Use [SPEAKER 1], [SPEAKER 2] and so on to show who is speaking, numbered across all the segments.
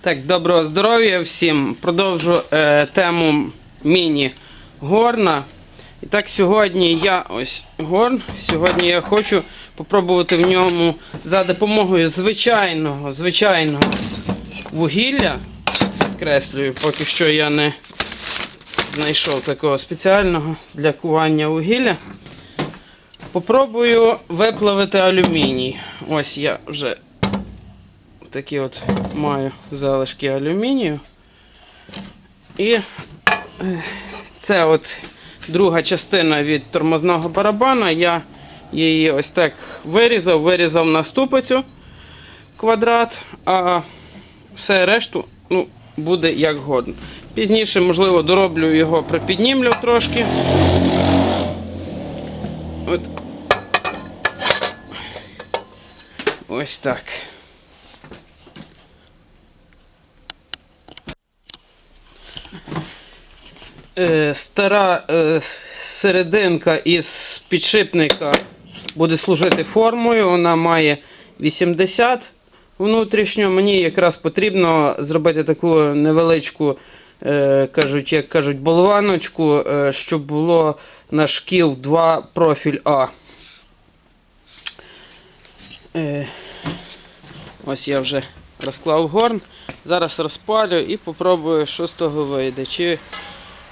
[SPEAKER 1] Так, доброго здоров'я всім. Продовжу е, тему міні-горна. І так, сьогодні я ось горн. Сьогодні я хочу попробувати в ньому за допомогою звичайного, звичайного вугілля. Підкреслюю, поки що я не знайшов такого спеціального для кування вугілля. Попробую виплавити алюміній. Ось я вже такі от маю залишки алюмінію. І е, це от друга частина від тормозного барабана. Я її ось так вирізав, вирізав на ступицю квадрат, а все решту ну, буде як годно. Пізніше, можливо, дороблю його, припіднімлю трошки. От. Ось так. Е, стара е, серединка із підшипника буде служити формою. Вона має 80 внутрішньо. Мені якраз потрібно зробити таку невеличку, е, кажуть, як кажуть, болваночку, щоб було на шкіл 2 профіль А. Ось я вже розклав горн. Зараз розпалю і попробую, що з того вийде. Чи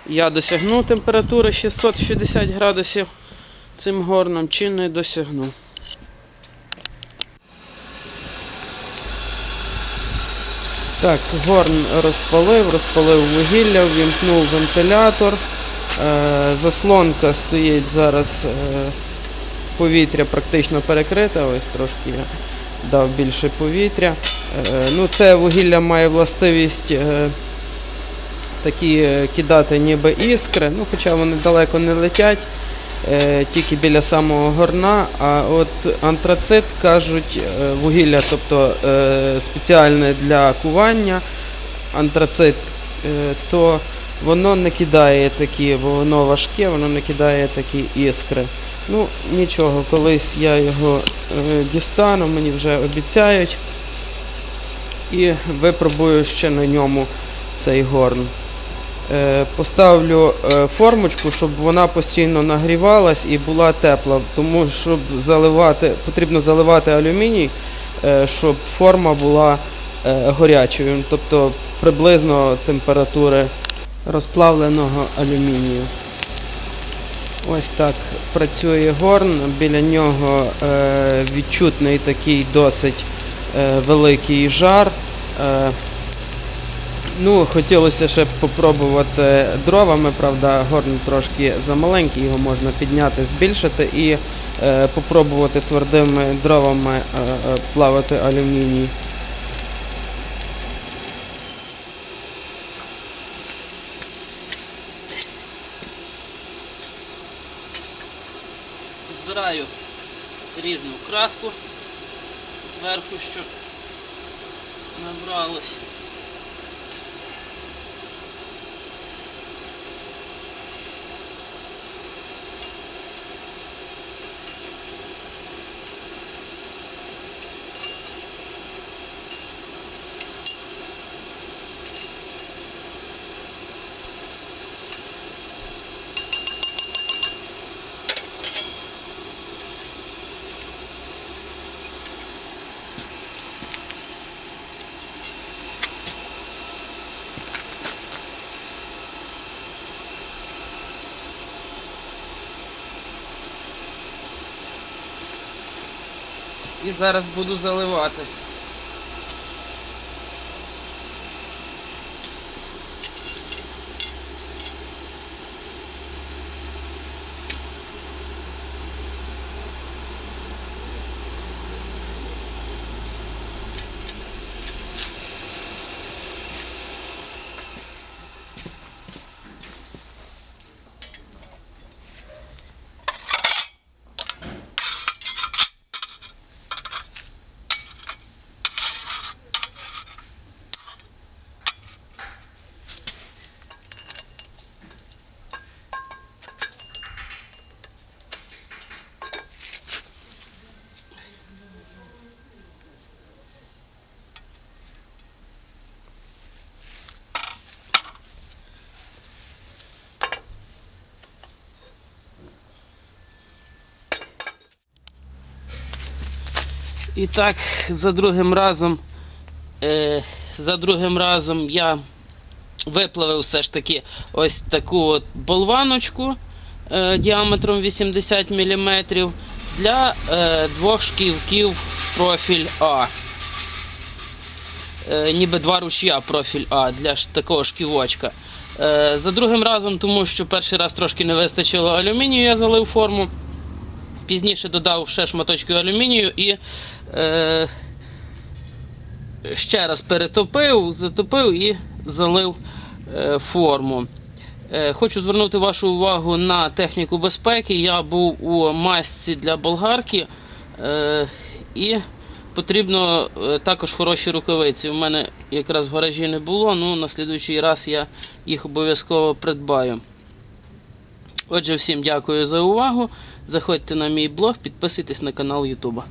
[SPEAKER 1] я досягну температури 660 градусів цим горном, чи не досягну. Так, горн розпалив, розпалив вугілля, ввімкнув вентилятор. Е, заслонка стоїть зараз, е, повітря практично перекрите, ось трошки я дав більше повітря. Е, ну, це вугілля має властивість такі е, кидати ніби іскри, ну, хоча вони далеко не летять, е, тільки біля самого горна. А от антрацит кажуть, е, вугілля, тобто е, спеціальне для кування, антрацит, е, то воно не кидає такі, бо воно важке, воно не кидає такі іскри. Ну, нічого, колись я його е, дістану, мені вже обіцяють. І випробую ще на ньому цей горн. Е, Поставлю е, формочку, щоб вона постійно нагрівалась і була тепла, тому заливати, потрібно заливати алюміній, е, щоб форма була горячою, тобто приблизно температури розплавленого алюмінію. Ось так працює горн, біля нього відчутний такий досить великий жар. Ну, хотілося ще попробувати дровами, правда, горн трошки замаленький, його можна підняти, збільшити і е, попробувати твердими дровами е, е, плавати алюміній. Збираю різну краску зверху, що набралось. І зараз буду заливати.
[SPEAKER 2] І так, за другим разом, е, за другим разом я виплавив все ж таки ось таку от болваночку е, діаметром 80 мм для е, двох шківків профіль А. Е, ніби два рушія профіль А для такого шківочка. Е, за другим разом, тому що перший раз трошки не вистачило алюмінію, я залив форму. Пізніше додав ще шматочки алюмінію і е, ще раз перетопив, затопив і залив е, форму. Е, хочу звернути вашу увагу на техніку безпеки. Я був у масці для болгарки е, і потрібно е, також хороші рукавиці. У мене якраз в гаражі не було, ну на слідуючий раз я їх обов'язково придбаю. Отже, всім дякую за увагу. Заходьте на мій блог, підписуйтесь на канал Ютуба.